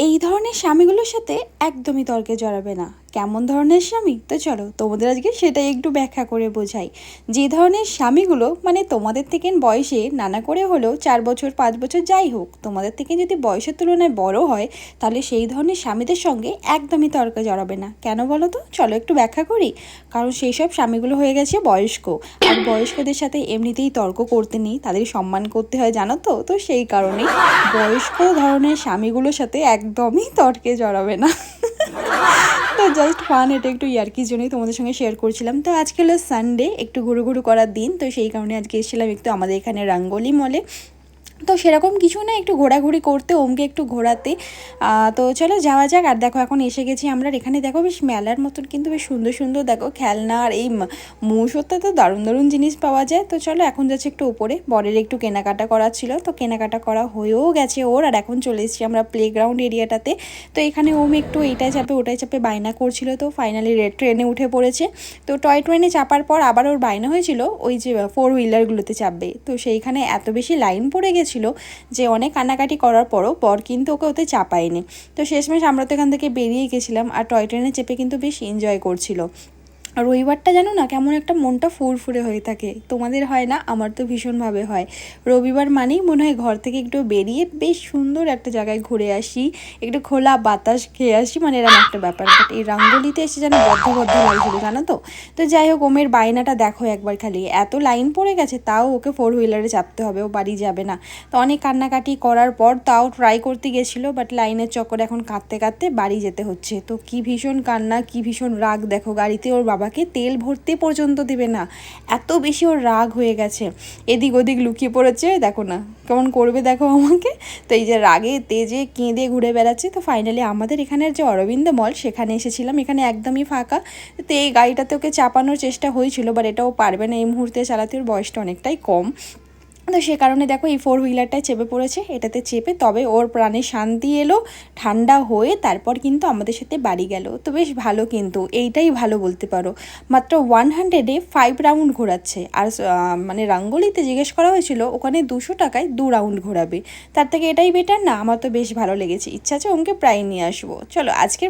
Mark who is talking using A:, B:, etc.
A: এই ধরনের স্বামীগুলোর সাথে একদমই তর্কে জড়াবে না। কেমন ধরনের স্বামী? তো চলো, তোমাদের আজকে সেটাই একটু ব্যাখ্যা করে বোঝাই। যে ধরনের স্বামীগুলো মানে তোমাদের থেকে বয়সে নানা করে হলেও চার বছর, পাঁচ বছর যাই হোক, তোমাদের থেকে যদি বয়সের তুলনায় বড় হয়, তাহলে সেই ধরনের স্বামীদের সঙ্গে একদমই তর্কে জড়াবে না। কেন বলো তো? চলো একটু ব্যাখ্যা করি। কারণ সেই সব স্বামীগুলো হয়ে গেছে বয়স্ক। আর বয়স্কদের সাথে এমনিতেই তর্ক করতে নেই, তাদের সম্মান করতে হয়, জানো তো? তো সেই কারণেই বয়স্ক ধরনের স্বামীগুলোর সাথে একদমই তর্কে জড়াবে না। তো জাস্ট ফান এটা একটু ইয়ার্কির জন্যই তোমাদের সঙ্গে শেয়ার করছিলাম। তো আজকে হলো সানডে একটু ঘুরু ঘুরু করার দিন, তো সেই কারণে আজকে এসেছিলাম একটু আমাদের এখানে রাঙ্গলি মলে তো সেরকম কিছু না, একটু ঘোরাঘুরি করতে, ওমকে একটু ঘোরাতে। তো চলো যাওয়া যাক। আর দেখো, এখন এসে গেছি আমরা। এখানে দেখো, বেশ মেলার মতন কিন্তু বেশ সুন্দর সুন্দর দেখো, খেলনা আর এই মৌসুতে তো দারুণ দারুণ জিনিস পাওয়া যায়। তো চলো, এখন যাচ্ছে একটু উপরে। বরের একটু কেনাকাটা করা ছিল। তো কেনাকাটা করা হয়েও গেছে ওর। আর এখন চলে এসেছি আমরা প্লেগ্রাউন্ড এরিয়াটাতে তো এখানে ওম একটু এইটাই চাপে, ওটাই চাপে বায়না করছিল। তো ফাইনালি রেড ট্রেনে উঠে পড়েছে। তো টয় ট্রেনে চাপার পর আবার ওর বায়না হয়েছিল, ওই যে ফোর হুইলারগুলোতে চাপবে। তো সেইখানে এত বেশি লাইন পড়ে গেছিল যে অনেক কান্নাকাটি করার পরও বর কিন্তু ওকে ওতে চাপায়নি। তো শেষমেশ আমরা তো এখান থেকে বেরিয়ে গেছিলাম আর টয় ট্রেনে চেপে কিন্তু বেশ এনজয় করছিল। আর রবিবারটা জানো না কেমন একটা মনটা ফুরফুরে হয়ে থাকে। তোমাদের হয় না? আমার তো ভীষণভাবে হয়। রবিবার মানেই মনে হয় ঘর থেকে একটু বেরিয়ে বেশ সুন্দর একটা জায়গায় ঘুরে আসি। একটু খোলা বাতাস খেয়ে আসি। মানে এরকম একটা ব্যাপার। বাট এই রাঙ্গলিতে এসে যেন বদ্ধ বদ্ধ লাগছিল জানো তো? তো যাই হোক, ওমের বায়নাটা দেখো একবার খালি। এত লাইন পড়ে গেছে, তাও ওকে ফোর হুইলারে চাপতে হবে, ও বাড়ি যাবে না। তো অনেক কান্নাকাটি করার পর তাও ট্রাই করতে গেছিল বাট লাইনের চক্করে এখন কাঁদতে কাঁদতে বাড়ি যেতে হচ্ছে। তো কি ভীষণ কান্না, কি ভীষণ রাগ, দেখো গাড়িতে ওর বাবাকে তেল ভরতে পর্যন্ত দেবে না। এত বেশি ওর রাগ হয়ে গেছে। এদিক ওদিক লুকিয়ে পড়েছে, দেখো না, কেমন করবে দেখো আমাকে। তো এই যে রাগে, তেজে, কেঁদে ঘুরে বেড়াচ্ছে, তো ফাইনালি আমাদের এখানের যে অরবিন্দ মল সেখানে এসেছিলাম, এখানে একদমই ফাঁকা। তো এই গাড়িটাতে ওকে চাপানোর চেষ্টা হয়েছিল বাট এটাও পারবে না, এই মুহূর্তে চালাতে ওর বয়সটা অনেকটাই কম। তো সে কারণে দেখো এই ফোর হুইলারটায় চেপে পড়েছে, এটাতে চেপে তবে ওর প্রাণে শান্তি এলো, ঠান্ডা হয়ে তারপর কিন্তু আমাদের সাথে বাড়ি গেল। তো বেশ ভালো কিন্তু, এইটাই ভালো বলতে পারো। মাত্র ওয়ান হান্ড্রেডে ফাইভ রাউন্ড ঘোরাচ্ছে। আর মানে রাঙ্গলিতে জিজ্ঞেস করা হয়েছিল, ওখানে দুশো টাকায় দু রাউন্ড ঘোরাবে। তার থেকে এটাই বেটার না? আমার তো বেশ ভালো লেগেছে। ইচ্ছা আছে ওকে প্রায় নিয়ে আসব। চলো, আজকের